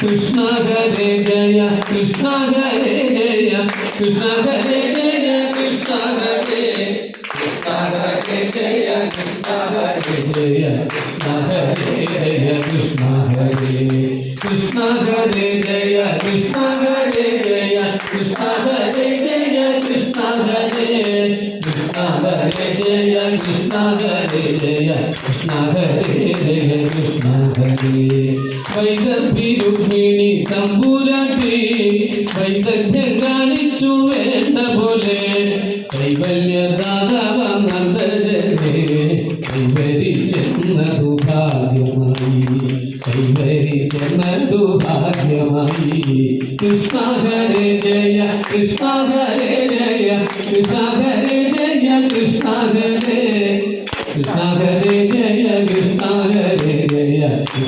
കൃഷ്ണ ഹരേ ജയ കൃഷ്ണ ഹരേ ജയ കൃഷ്ണ ഹരേ ജയ കൃഷ്ണ ഹരേ കൃഷ്ണ ജയ കൃഷ്ണ ഹരേ ജയ കൃഷ്ണ ഹരേ ജയ കൃഷ്ണ ഹരേ കൃഷ്ണ ജയ കൃഷ്ണ ഹരേ ജയ കൃഷ്ണ ഹരേ ജയ കൃഷ്ണ ഹരേ കൃഷ്ണ ജയ കൃഷ്ണ ഹരേ ജയ കൃഷ്ണ ഹരേ ജയ കൃഷ്ണ ഹരേ വൈദഗ്ധി രുക്മിണി തമ്പുരാട്ടി വൈദഗ്ധ്യം കാണിച്ചു വേണ്ട പോലെ കൈവല്യദാനവനന്ദജനെ കൈവരിച്ചെന്നതു ഭാഗ്യമായി കൈവരിച്ചെന്നതു ഭാഗ്യമായി കൃഷ്ണ ഹരേ ജയ കൃഷ്ണ ഹരേ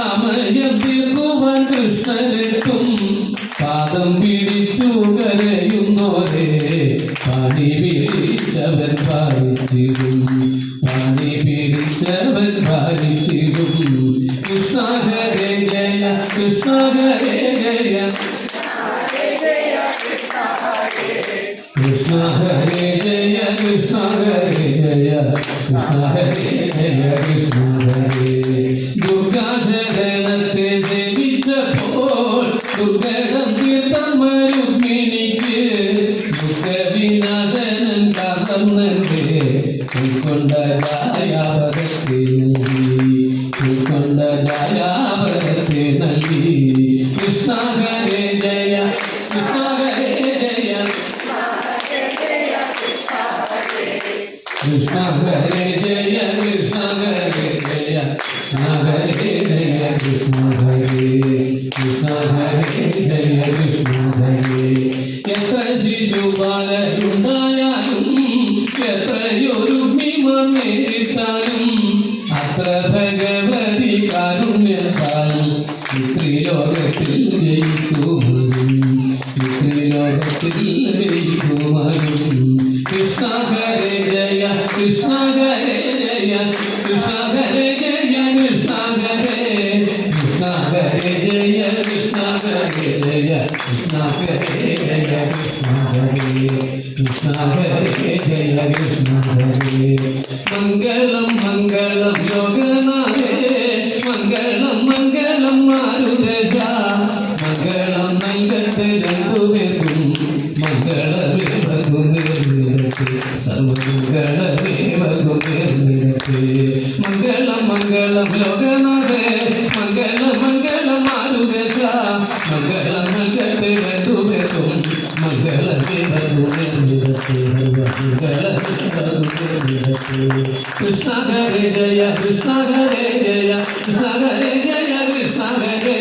അമയം തീർക്കുവാൻ കൃഷ്ണനെത്തും പാദം പിടിച്ചു കരയുന്നോരെ പാണി പിടിച്ചവൻ ഭാരിച്ചിടും പാണി പിടിച്ചവൻ ഭാരിച്ചിടും കൃഷ്ണ ഹരേ ജയ കൃഷ്ണ ഹരേ ജയ. കൃഷ്ണ ഹരേ ജയ കൃഷ്ണ ഹരേ ജയ കൃഷ്ണ ഹരേ ജയ കൃഷ്ണ ഹരേ ദുർഗാചരണത്തെ സേവിച്ചപ്പോൾ ദുർഗണം തീർത്ഥം രുക്മിണിക്ക് ദുഃഖവിനാശനൻ കാത്തന്നെ ഉൾക്കൊണ്ട ദയാവരത്തെ നൽകി ഉൾക്കൊണ്ട ദയാവരത്തെ നൽകി കൃഷ്ണ ശിശുപാലുണ്ടായാലും എത്രയൊരു ഭീമം നേരിട്ടാലും അത്ര ഭഗവതി കാരുണ്യത്താൽ ത്രിലോകത്തിൽ ജയിക്കുമതും ത്രിലോകത്തിൽ ജയിക്കുമതും ഹരേ കൃഷ്ണ ഹരേ ജയ കൃഷ്ണ ഹരേ മംഗളം മംഗളം യോഗനാഥേ മംഗളം മംഗളം മാരുദേശ മംഗളം നൽകട്ടെ രണ്ടുപേർക്കും മംഗളമേവകും നേർന്നിടട്ടെ സർവമംഗളമേവകും നേർന്നിടട്ടെ സർവമംഗളമേവകും നേർന്നിടട്ടെ കൃഷ്ണ ഹരേ ജയ കൃഷ്ണ ഹരേ ജയ കൃഷ്ണ ഹരേ ജയ കൃഷ്ണ ഹരേ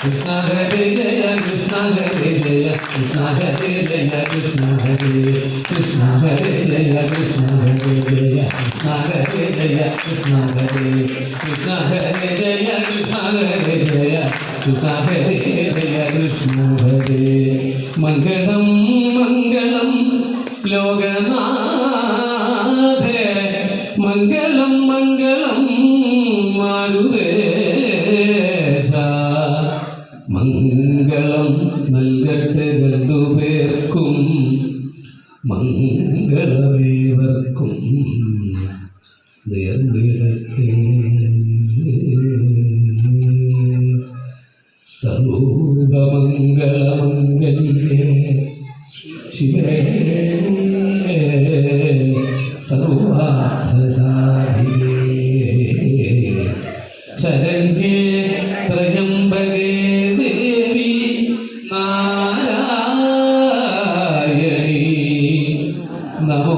കൃഷ്ണ ഹരേ ജയ കൃഷ്ണ ഹരേ ജയ കൃഷ്ണ ഹരേ ജയ കൃഷ്ണ ഹരേ കൃഷ്ണ ഹരേ ജയ കൃഷ്ണ ഹരേ ജയ കൃഷ്ണ ഹരേ ജയ കൃഷ്ണ ഹരേ കൃഷ്ണ ഹരേ ജയ കൃഷ്ണ ഹരേ ജയ കൃഷ്ണ ഹരേ ജയ കൃഷ്ണ அனைவருக்கும் நேர்ந்திடத்தே சமூக மங்களமங்கலிலே சிவே சர்வார்த்த சாதியே சரங்கே നമോ